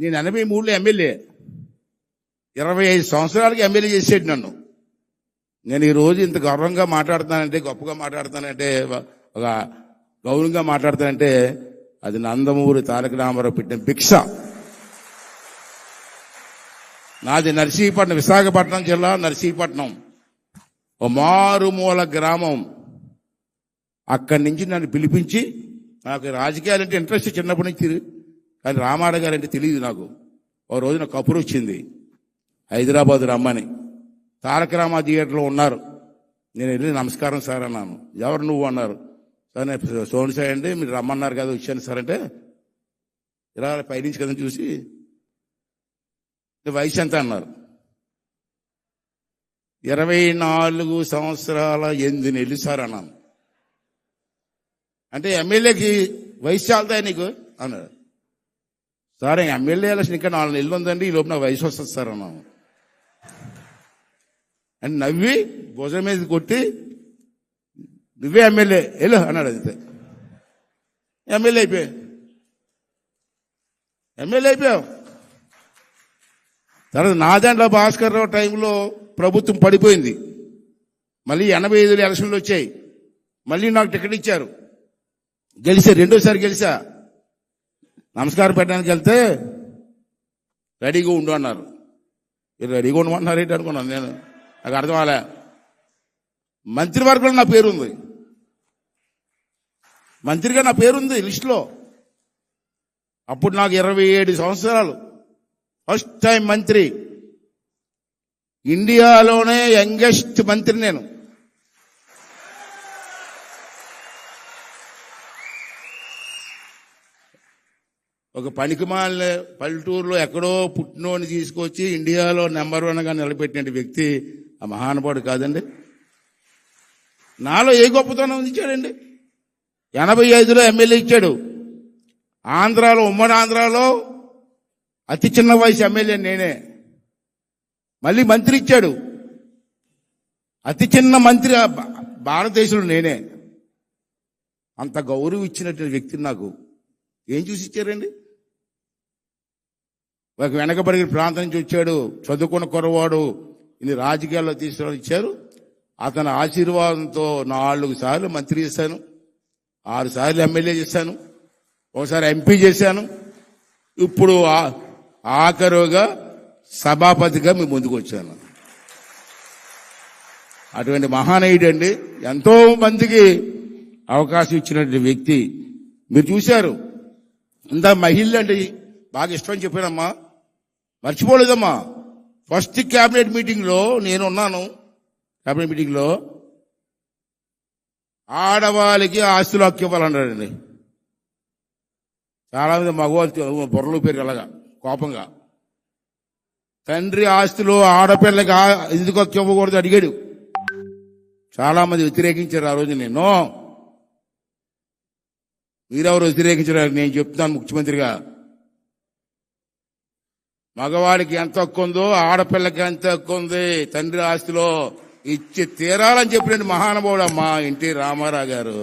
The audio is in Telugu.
నేను ఎనభై మూడులో ఎమ్మెల్యే. ఇరవై ఐదు సంవత్సరాలకి ఎమ్మెల్యే చేసేది నన్ను. నేను ఈ రోజు ఇంత గౌరవంగా మాట్లాడుతానంటే గొప్పగా మాట్లాడుతానంటే ఒక గౌరవంగా మాట్లాడుతానంటే అది నందమూరి తారక రామారావు పెట్టిన భిక్ష. నాది నర్సీపట్నం విశాఖపట్నం జిల్లా నర్సీపట్నం. ఓ మారుమూల గ్రామం. అక్కడి నుంచి నన్ను పిలిపించి నాకు రాజకీయాలంటే ఇంట్రెస్ట్ చిన్నప్పటి నుంచి కానీ రామాడ గారు అంటే తెలియదు నాకు. ఓ రోజు నాకు వచ్చింది. హైదరాబాద్ రమ్మని. తారక రామా థియేటర్లో ఉన్నారు. నేను వెళ్ళి నమస్కారం సార్ అన్నాను. ఎవరు నువ్వు అన్నారు. సార్ నేను సోని సార్ అండి మీరు రమ్మన్నారు కదా వచ్చాను సార్ అంటే ఇలా పైనుంచి కదా చూసి వయసు ఎంత? అన్నారు. ఇరవై నాలుగు సంవత్సరాల ఎనిమిది నెలలు సార్ అన్నాను. అంటే ఎమ్మెల్యేకి వయసు చాలుతాయి నీకు? అన్నాడు సార్ ఎమ్మెల్యే ఎలక్షన్ ఇంకా నాలుగు నెలలు ఉందండి ఈ లోపు నాకు వయసు వస్తుంది సార్ అన్నాము అని నవ్వి భుజం మీద కొట్టి నువ్వే ఎమ్మెల్యే వెళ్ళు అన్నాడు అంతే. ఎమ్మెల్యే అయిపోయా? ఎమ్మెల్యే అయిపోయావు తర్వాత నాదండ్ల భాస్కర్ రావు టైంలో ప్రభుత్వం పడిపోయింది. మళ్ళీ ఎనభై ఐదు ఎలక్షన్లు వచ్చాయి. మళ్ళీ నాకు టికెట్ ఇచ్చారు. గెలిచా రెండోసారి గెలిచా. నమస్కారం పెట్టడానికి వెళ్తే రెడీగా ఉండు అన్నారు. మీరు రెడీగా ఉండమన్నారు ఏంటి అనుకున్నాను నేను. నాకు అర్థం అలా మంత్రివర్గంలో నా పేరుంది. మంత్రిగా నా పేరుంది లిస్టులో. అప్పుడు నాకు ఇరవై ఏడు సంవత్సరాలు. ఫస్ట్ టైం మంత్రి. ఇండియాలోనే యంగెస్ట్ మంత్రి నేను. ఒక పనికిమాలిన పల్లెటూరులో ఎక్కడో పుట్టినోని తీసుకొచ్చి ఇండియాలో నెంబర్ వన్గా నిలబెట్టిన వ్యక్తి ఆ మహానుభావుడు కాదండి. నాలో ఏ గొప్పతనం ఇచ్చాడండి ఎనభై ఐదులో ఎమ్మెల్యే ఇచ్చాడు. ఆంధ్రాలో ఉమ్మడి ఆంధ్రాలో అతి చిన్న వయసు ఎమ్మెల్యే నేనే. మళ్ళీ మంత్రి ఇచ్చాడు. అతి చిన్న మంత్రి భారతదేశంలో నేనే. అంత గౌరవం ఇచ్చినటువంటి వ్యక్తిని నాకు. ఏం చూసి ఇచ్చారండి? ఒక వెనకబడిన ప్రాంతం నుంచి వచ్చాడు చదువుకున్న కురవాడు ఇన్ని రాజకీయాల్లో తీసుకుని ఇచ్చారు. అతని ఆశీర్వాదంతో నాలుగు సార్లు మంత్రి చేశాను ఆరు సార్లు ఎమ్మెల్యే చేశాను ఒకసారి ఎంపీ చేశాను. ఇప్పుడు ఆ- ఆఖరుగా సభాపతిగా మీ ముందుకు వచ్చాను. అటువంటి మహానయుడు అండి ఎంతో మందికి అవకాశం ఇచ్చినటువంటి వ్యక్తి. మీరు చూశారు ఇంత మహిళ అంటే బాగా ఇష్టం చెప్పానమ్మా. మర్చిపోలేదమ్మా. ఫస్ట్ క్యాబినెట్ మీటింగ్లో నేను ఉన్నాను క్యాబినెట్ మీటింగ్లో ఆడవాళ్ళకి ఆస్తులు హక్కు ఇవ్వాలన్నాడండి చాలా మంది మగవాళ్ళు బుర్రలు పేరు అలాగా కోపంగా. తండ్రి ఆస్తులు ఆడపిల్లకి ఎందుకు హక్కు ఇవ్వకూడదు అడిగాడు. చాలా మంది వ్యతిరేకించారు ఆ రోజు నేను మీరెవరు వ్యతిరేకించారు నేను చెప్తున్నాను ముఖ్యమంత్రిగా. మగవాడికి ఎంత హక్కు ఉందో ఆడపిల్లకి ఎంత హక్కు ఉంది తండ్రి ఆస్తిలో ఇచ్చి తీరాలని చెప్పిన మహానుభావుడు అమ్మా ఎన్టీ రామారావు గారు.